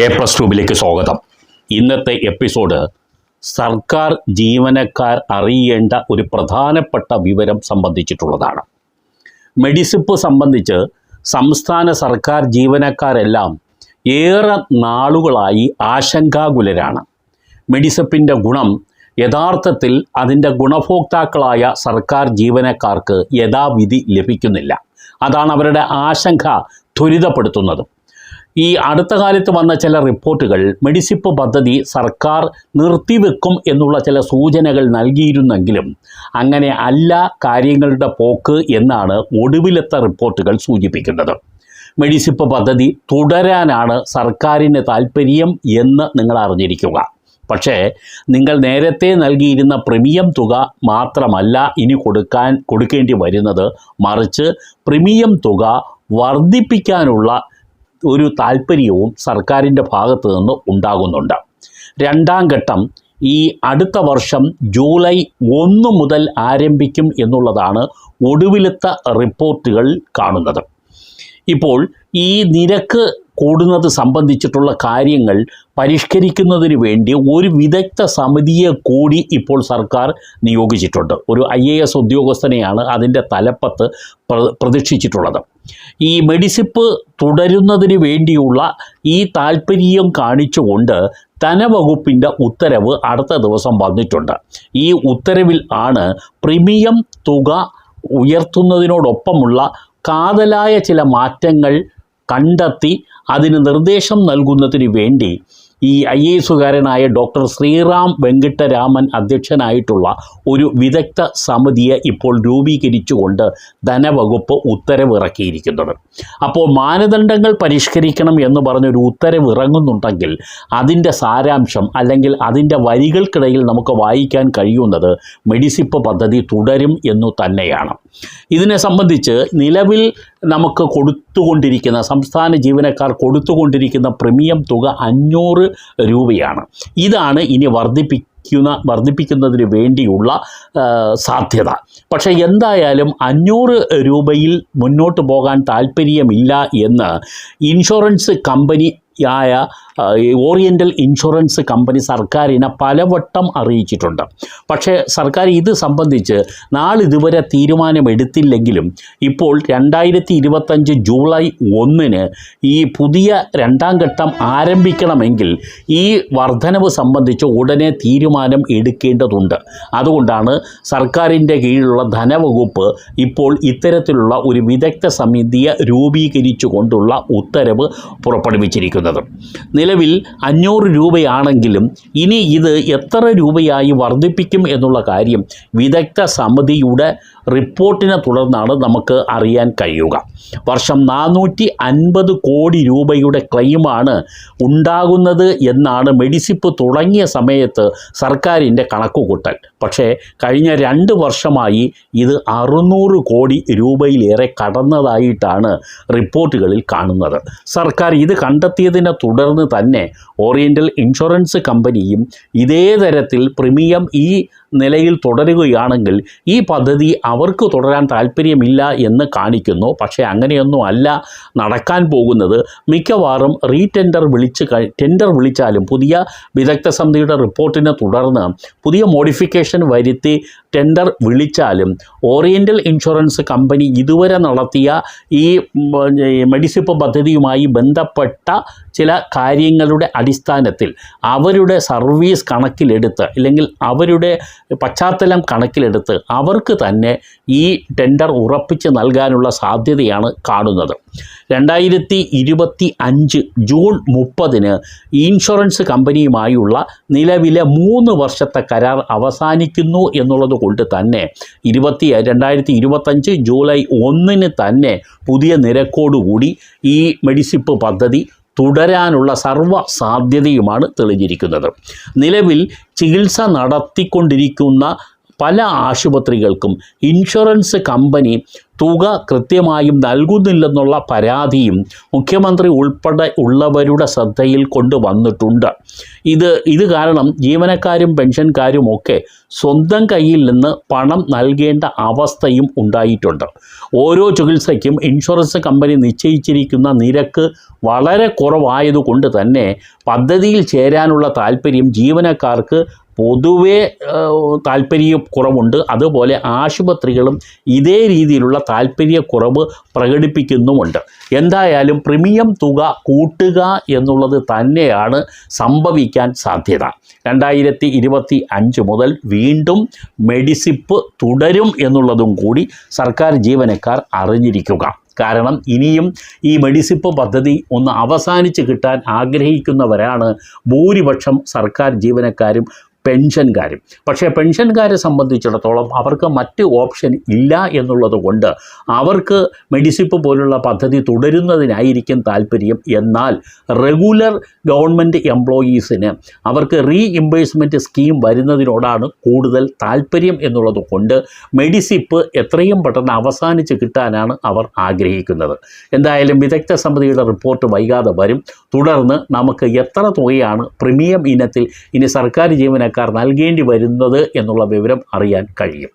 A plus ട്യൂബിലേക്ക് സ്വാഗതം. ഇന്നത്തെ episode സർക്കാർ ജീവനക്കാർ അറിയേണ്ട ഒരു പ്രധാനപ്പെട്ട വിവരം സംബന്ധിച്ചിട്ടുള്ളതാണ്. മെഡിസിപ്പ് സംബന്ധിച്ച് സംസ്ഥാന സർക്കാർ ജീവനക്കാരെല്ലാം ഏറെ നാളുകളായി ആശങ്കാകുലരാണ്. മെഡിസപ്പിന്റെ ഗുണം യഥാർത്ഥത്തിൽ അതിന്റെ ഗുണഭോക്താക്കളായ സർക്കാർ ജീവനക്കാർക്ക് യഥാവിധി ലഭിക്കുന്നില്ല. അതാണ് അവരുടെ ആശങ്ക ത്വരിതപ്പെടുത്തുന്നത്. ഈ അടുത്ത കാലത്ത് വന്ന ചില റിപ്പോർട്ടുകൾ മെഡിസിപ്പ് പദ്ധതി സർക്കാർ നിർത്തിവെക്കും എന്നുള്ള ചില സൂചനകൾ നൽകിയിരുന്നെങ്കിലും അങ്ങനെ അല്ല കാര്യങ്ങളുടെ പോക്ക് എന്നാണ് ഒടുവിലത്തെ റിപ്പോർട്ടുകൾ സൂചിപ്പിക്കുന്നത്. മെഡിസിപ്പ് പദ്ധതി തുടരാനാണ് സർക്കാരിന് താല്പര്യം എന്ന് നിങ്ങൾ അറിഞ്ഞിരിക്കുക. പക്ഷേ നിങ്ങൾ നേരത്തെ നൽകിയിരുന്ന പ്രീമിയം തുക മാത്രമല്ല ഇനി കൊടുക്കാൻ കൊടുക്കേണ്ടി വരുന്നത്. മറിച്ച് പ്രീമിയം തുക വർദ്ധിപ്പിക്കാനുള്ള ഒരു താല്പര്യവും സർക്കാരിന്റെ ഭാഗത്തു നിന്ന് ഉണ്ടാകുന്നുണ്ട്. രണ്ടാം ഘട്ടം ഈ അടുത്ത വർഷം ജൂലൈ ഒന്ന് മുതൽ ആരംഭിക്കും എന്നുള്ളതാണ് ഒടുവിലത്തെ റിപ്പോർട്ടുകൾ കാണുന്നത്. ഇപ്പോൾ ഈ നിരക്ക് കൂടുന്നത് സംബന്ധിച്ചിട്ടുള്ള കാര്യങ്ങൾ പരിഷ്കരിക്കുന്നതിന് വേണ്ടി ഒരു വിദഗ്ധ സമിതിയെ കൂടി ഇപ്പോൾ സർക്കാർ നിയോഗിച്ചിട്ടുണ്ട്. ഒരു ഐ എ എസ് ഉദ്യോഗസ്ഥനെയാണ് അതിന്റെ തലപ്പത്ത് പ്ര പ്രതീക്ഷിച്ചിട്ടുള്ളത്. ഈ മെഡിസിപ്പ് തുടരുന്നതിന് വേണ്ടിയുള്ള ഈ താല്പര്യം കാണിച്ചുകൊണ്ട് ധനവകുപ്പിന്റെ ഉത്തരവ് അടുത്ത ദിവസം വന്നിട്ടുണ്ട്. ഈ ഉത്തരവിൽ ആണ് പ്രീമിയം തുക ഉയർത്തുന്നതിനോടൊപ്പമുള്ള കാതലായ ചില മാറ്റങ്ങൾ കണ്ടെത്തി അതിന് നിർദ്ദേശം നൽകുന്നതിന് വേണ്ടി ഈ ഐ എ എസുകാരനായ ഡോക്ടർ ശ്രീറാം വെങ്കിട്ടരാമൻ അധ്യക്ഷനായിട്ടുള്ള ഒരു വിദഗ്ധ സമിതിയെ ഇപ്പോൾ രൂപീകരിച്ചുകൊണ്ട് ധനവകുപ്പ് ഉത്തരവിറക്കിയിരിക്കുന്നത്. അപ്പോൾ മാനദണ്ഡങ്ങൾ പരിഷ്കരിക്കണം എന്ന് പറഞ്ഞൊരു ഉത്തരവ് ഇറങ്ങുന്നുണ്ടെങ്കിൽ അതിന്റെ സാരാംശം അല്ലെങ്കിൽ അതിന്റെ വരികൾക്കിടയിൽ നമുക്ക് വായിക്കാൻ കഴിയുന്നത് മെഡിസിപ്പ് പദ്ധതി തുടരും എന്നു തന്നെയാണ്. ഇതിനെ സംബന്ധിച്ച് നിലവിൽ നമുക്ക് കൊടുത്തുകൊണ്ടിരിക്കുന്ന സംസ്ഥാന ജീവനക്കാർ കൊടുത്തുകൊണ്ടിരിക്കുന്ന പ്രീമിയം തുക അഞ്ഞൂറ് രൂപയാണ്. ഇതാണ് ഇനി വർദ്ധിപ്പിക്കുന്ന വർദ്ധിപ്പിക്കുന്നതിന് വേണ്ടിയുള്ള സാധ്യത. പക്ഷേ എന്തായാലും അഞ്ഞൂറ് രൂപയിൽ മുന്നോട്ട് പോകാൻ താല്പര്യമില്ല എന്ന് ഇൻഷുറൻസ് കമ്പനി ആയ ഓറിയന്റൽ ഇൻഷുറൻസ് കമ്പനി സർക്കാരിനെ പലവട്ടം അറിയിച്ചിട്ടുണ്ട്. പക്ഷേ സർക്കാർ ഇത് സംബന്ധിച്ച് നാളിതുവരെ തീരുമാനമെടുത്തില്ലെങ്കിലും ഇപ്പോൾ രണ്ടായിരത്തി ഇരുപത്തഞ്ച് ജൂലൈ ഒന്നിന് ഈ പുതിയ രണ്ടാം ഘട്ടം ആരംഭിക്കണമെങ്കിൽ ഈ വർധനവ് സംബന്ധിച്ച് ഉടനെ തീരുമാനം എടുക്കേണ്ടതുണ്ട്. അതുകൊണ്ടാണ് സർക്കാരിന്റെ കീഴിലുള്ള ധനവകുപ്പ് ഇപ്പോൾ ഇത്തരത്തിലുള്ള ഒരു വിദഗ്ധ സമിതിയെ രൂപീകരിച്ചുകൊണ്ടുള്ള ഉത്തരവ് പുറപ്പെടുവിച്ചിരിക്കുന്നത്. നിലവിൽ അഞ്ഞൂറ് രൂപയാണെങ്കിലും ഇനി ഇത് എത്ര രൂപയായി വർദ്ധിപ്പിക്കും എന്നുള്ള കാര്യം വിദഗ്ധ സമിതിയുടെ റിപ്പോർട്ടിനെ തുടർന്നാണ് നമുക്ക് അറിയാൻ കഴിയുക. വർഷം നാനൂറ്റി അൻപത് കോടി രൂപയുടെ ക്ലെയിമാണ് ഉണ്ടാകുന്നത് എന്നാണ് മെഡിസിപ്പ് തുടങ്ങിയ സമയത്ത് സർക്കാരിന്റെ കണക്കുകൂട്ടൽ. പക്ഷേ കഴിഞ്ഞ രണ്ട് വർഷമായി ഇത് അറുന്നൂറ് കോടി രൂപയിലേറെ കടന്നതായിട്ടാണ് റിപ്പോർട്ടുകളിൽ കാണുന്നത്. സർക്കാർ ഇത് കണ്ടെത്തിയതിനെ തുടർന്ന് തന്നെ ഓറിയന്റൽ ഇൻഷുറൻസ് കമ്പനിയും ഇതേ തരത്തിൽ പ്രീമിയം ഈ നിലയിൽ തുടരുകയാണെങ്കിൽ ഈ പദ്ധതി അവർക്ക് തുടരാൻ താല്പര്യമില്ല എന്ന് കാണിക്കുന്നു. പക്ഷേ അങ്ങനെയൊന്നും അല്ല നടക്കാൻ പോകുന്നത്. മിക്കവാറും റീടെൻഡർ വിളിച്ച് ടെൻഡർ വിളിച്ചാലും പുതിയ വിദഗ്ധ സമിതിയുടെ റിപ്പോർട്ടിനെ തുടർന്ന് പുതിയ മോഡിഫിക്കേഷൻ വരുത്തി ടെൻഡർ വിളിച്ചാലും ഓറിയന്റൽ ഇൻഷുറൻസ് കമ്പനി ഇതുവരെ നടത്തിയ ഈ മെഡിസിപ്പ് പദ്ധതിയുമായി ബന്ധപ്പെട്ട ചില കാര്യങ്ങളുടെ അടിസ്ഥാനത്തിൽ അവരുടെ സർവീസ് കണക്കിലെടുത്ത് അല്ലെങ്കിൽ അവരുടെ പശ്ചാത്തലം കണക്കിലെടുത്ത് അവർക്ക് തന്നെ ഈ ടെൻഡർ ഉറപ്പിച്ച് നൽകാനുള്ള സാധ്യതയാണ് കാണുന്നത്. രണ്ടായിരത്തി ഇരുപത്തി അഞ്ച് ജൂൺ മുപ്പതിന് ഇൻഷുറൻസ് കമ്പനിയുമായുള്ള നിലവിലെ മൂന്ന് വർഷത്തെ കരാർ അവസാനിക്കുന്നു എന്നുള്ളത് കൊണ്ട് തന്നെ ഇരുപത്തി രണ്ടായിരത്തി ഇരുപത്തഞ്ച് ജൂലൈ ഒന്നിന് തന്നെ പുതിയ നിരക്കോടുകൂടി ഈ മെഡിസിപ്പ് പദ്ധതി തുടരാനുള്ള സർവ സാധ്യതയുമാണ് തെളിഞ്ഞിരിക്കുന്നത്. നിലവിൽ ചികിത്സ നടത്തിക്കൊണ്ടിരിക്കുന്ന പല ആശുപത്രികൾക്കും ഇൻഷുറൻസ് കമ്പനി തുക കൃത്യമായും നൽകുന്നില്ലെന്നുള്ള പരാതിയും മുഖ്യമന്ത്രി ഉൾപ്പെടെ ഉള്ളവരുടെ ശ്രദ്ധയിൽ കൊണ്ടുവന്നിട്ടുണ്ട്. ഇത് ഇത് കാരണം ജീവനക്കാരും പെൻഷൻകാരും ഒക്കെ സ്വന്തം കയ്യിൽ നിന്ന് പണം നൽകേണ്ട അവസ്ഥയും ഉണ്ടായിട്ടുണ്ട്. ഓരോ ചികിത്സയ്ക്കും ഇൻഷുറൻസ് കമ്പനി നിശ്ചയിച്ചിരിക്കുന്ന നിരക്ക് വളരെ കുറവായതുകൊണ്ട് തന്നെ പദ്ധതിയിൽ ചേരാനുള്ള താല്പര്യം ജീവനക്കാർക്ക് പൊതുവേ താല്പര്യക്കുറവുണ്ട്. അതുപോലെ ആശുപത്രികളും ഇതേ രീതിയിലുള്ള താല്പര്യക്കുറവ് പ്രകടിപ്പിക്കുന്നുമുണ്ട്. എന്തായാലും പ്രീമിയം തുക കൂട്ടുക എന്നുള്ളത് തന്നെയാണ് സംഭവിക്കാൻ സാധ്യത. രണ്ടായിരത്തി ഇരുപത്തി അഞ്ച് മുതൽ വീണ്ടും മെഡിസിപ്പ് തുടരും എന്നുള്ളതും കൂടി സർക്കാർ ജീവനക്കാർ അറിഞ്ഞിരിക്കുക. കാരണം ഇനിയും ഈ മെഡിസിപ്പ് പദ്ധതി ഒന്ന് അവസാനിച്ച് കിട്ടാൻ ആഗ്രഹിക്കുന്നവരാണ് ഭൂരിപക്ഷം സർക്കാർ ജീവനക്കാരും പെൻഷൻകാരും. പക്ഷേ പെൻഷൻകാരെ സംബന്ധിച്ചിടത്തോളം അവർക്ക് മറ്റ് ഓപ്ഷൻ ഇല്ല എന്നുള്ളത് കൊണ്ട് അവർക്ക് മെഡിസിപ്പ് പോലുള്ള പദ്ധതി തുടരുന്നതിനായിരിക്കും താല്പര്യം. എന്നാൽ റെഗുലർ ഗവൺമെന്റ് എംപ്ലോയീസിന് അവർക്ക് റീ ഇംബേഴ്സ്മെന്റ് സ്കീം വരുന്നതിനോടാണ് കൂടുതൽ താല്പര്യം എന്നുള്ളത് കൊണ്ട് മെഡിസിപ്പ് എത്രയും പെട്ടെന്ന് അവസാനിച്ച് കിട്ടാനാണ് അവർ ആഗ്രഹിക്കുന്നത്. എന്തായാലും വിദഗ്ധ സമിതിയുടെ റിപ്പോർട്ട് വൈകാതെ വരും. തുടർന്ന് നമുക്ക് എത്ര തുകയാണ് പ്രീമിയം ഇനത്തിൽ ഇനി സർക്കാർ ജീവനക്കാർ നൽകേണ്ടി വരുന്നത് എന്നുള്ള വിവരം അറിയാൻ കഴിയും.